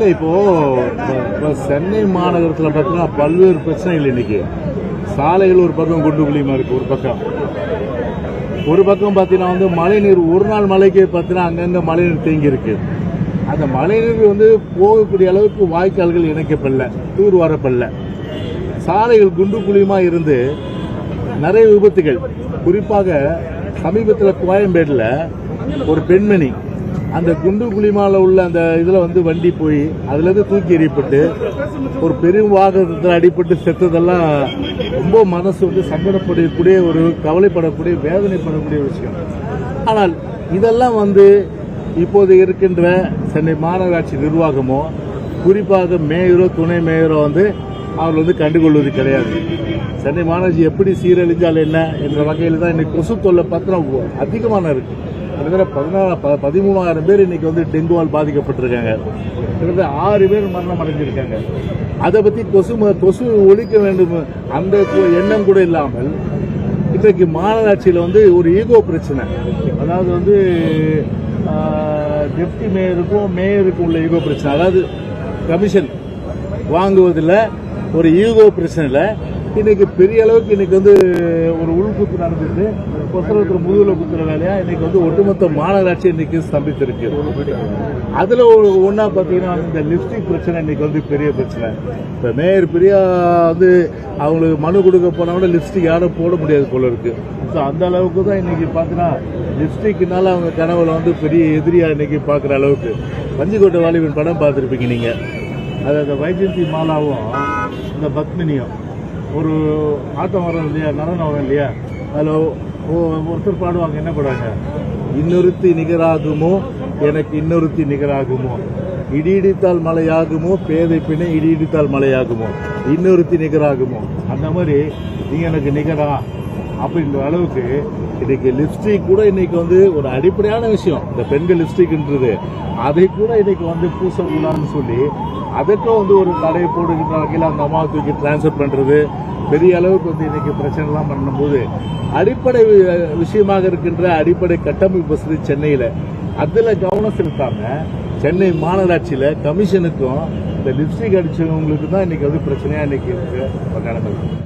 இல்லை இப்போ இப்போ சென்னை மாநகரத்தில் பார்த்தீங்கன்னா பல்வேறு பிரச்சனைகள் இன்னைக்கு. சாலைகள் ஒரு பக்கம் குண்டு குழியுமா இருக்கு ஒரு பக்கம். ஒரு பக்கம் பார்த்தீங்கன்னா வந்து மழைநீர் ஒரு நாள் மழைக்கு பார்த்தீங்கன்னா அங்கங்கே மழைநீர் தேங்கி இருக்கு. அந்த மழைநீர் வந்து போகக்கூடிய அளவுக்கு வாய்க்கால்கள் இணைக்கப்படல தூர் வரப்படல சாலைகள் குண்டு குழியுமா இருந்து நிறைய விபத்துகள். குறிப்பாக சமீபத்தில் கோயம்பேட்டில் ஒரு பெண்மணி அந்த குண்டு குழிமால உள்ள அந்த இதில் வந்து வண்டி போய் அதுலேருந்து தூக்கி எறியப்பட்டு ஒரு பெரும் வாகனத்தில் அடிபட்டு செத்ததெல்லாம் ரொம்ப மனசு வந்து சங்கடப்படக்கூடிய ஒரு கவலைப்படக்கூடிய வேதனைப்படக்கூடிய விஷயம். ஆனால் இதெல்லாம் வந்து இப்போது இருக்கின்ற சென்னை மாநகராட்சி நிர்வாகமோ குறிப்பாக மேயரோ துணை மேயரோ வந்து அவர் வந்து கண்டுகொள்வது கிடையாது. சென்னை மாநகராட்சி எப்படி சீரழிஞ்சால் என்ன என்ற வகையில் தான் இன்னைக்கு கொசு தொல்லை பத்திரம் அதிகமான இருக்குது கிட்டத்தட்ட பதினாறு ப- பதிமூணாயிரம் பேர் இன்னைக்கு வந்து டெங்குவால் பாதிக்கப்பட்டிருக்காங்க. கிட்டத்தட்ட ஆறு பேர் மரணம் அடைஞ்சிருக்காங்க. அதை பற்றி கொசு ம- கொசு ஒழிக்க வேண்டும் அந்த எண்ணம் கூட இல்லாமல் இன்றைக்கு மாநகராட்சியில் வந்து ஒரு ஈகோ பிரச்சனை. அதாவது வந்து டெப்டி மேயருக்கும் மேயருக்கும் உள்ள ஈகோ பிரச்சனை. அதாவது கமிஷன் வாங்குவதில் ஒரு ஈகோ பிரச்சனையில் இன்னைக்கு பெரிய அளவுக்கு இன்னைக்கு வந்து ஒரு உள்குத்து நடந்துட்டு கொத்தரத்தில் முதுகில் குத்துற வேலையா? இன்னைக்கு வந்து ஒட்டுமொத்த மாநகராட்சி இன்னைக்கு ஸ்தம்பித்திருக்கு. அதுல ஒரு ஒன்னா பாத்தீங்கன்னா இந்த லிப்ஸ்டிக் பிரச்சனை இன்னைக்கு வந்து பெரிய பிரச்சனை. இப்ப மேயர் பிரியா வந்து அவங்களுக்கு மனு கொடுக்க போனா கூட லிப்ஸ்டிக் யாரும் போட முடியாது போல இருக்கு. ஸோ அந்த அளவுக்கு தான் இன்னைக்கு பார்த்தீங்கன்னா லிப்ஸ்டிக்னால அவங்க கனவுல வந்து பெரிய எதிரியா இன்னைக்கு பார்க்குற அளவுக்கு. பஞ்சுக்கோட்டை வாலிபன் படம் பார்த்துருப்பீங்க நீங்க. அது அந்த வைஜந்தி மாலாவும் இந்த பத்மினியும். ஒரு ஆட்டம் வரும் இல்லையா? நடனம் வரும் இல்லையா? அதில் ஒருத்தர் பாடுவாங்க என்ன பாடுவாங்க? இன்னொருத்தி நிகராகுமோ? எனக்கு இன்னொருத்தி நிகராகுமோ? இடி இடித்தால் மழையாகுமோ பேதை பிணை இடி இடித்தால் மழையாகுமோ இன்னொருத்தி நிகராகுமோ? அந்த மாதிரி நீ எனக்கு நிகரா? அப்படின்ற அளவுக்கு இன்னைக்கு லிப்ஸ்டிக் கூட இன்னைக்கு வந்து ஒரு அடிப்படையான விஷயம். இந்த பெண்கள் லிப்ஸ்டிக்ன்றது அதை கூட இன்னைக்கு வந்து பூசக்கூடாதுன்னு சொல்லி அதற்கும் வந்து ஒரு தடை போடுகின்ற வகையில் அந்த அம்மாவை தூக்கி டிரான்ஸ்ஃபர் பண்ணுறது பெரிய அளவுக்கு வந்து இன்னைக்கு பிரச்சனைலாம் பண்ணும்போது அடிப்படை விஷயமாக இருக்கின்ற அடிப்படை கட்டமைப்பு வசதி சென்னையில். அதில் கவனம் செலுத்தாம சென்னை மாநகராட்சியில் கமிஷனுக்கும் இந்த லிப்ஸ்டிக் அடித்தவங்களுக்கு தான் இன்னைக்கு வந்து பிரச்சனையாக இன்னைக்கு இருக்குது நடந்தது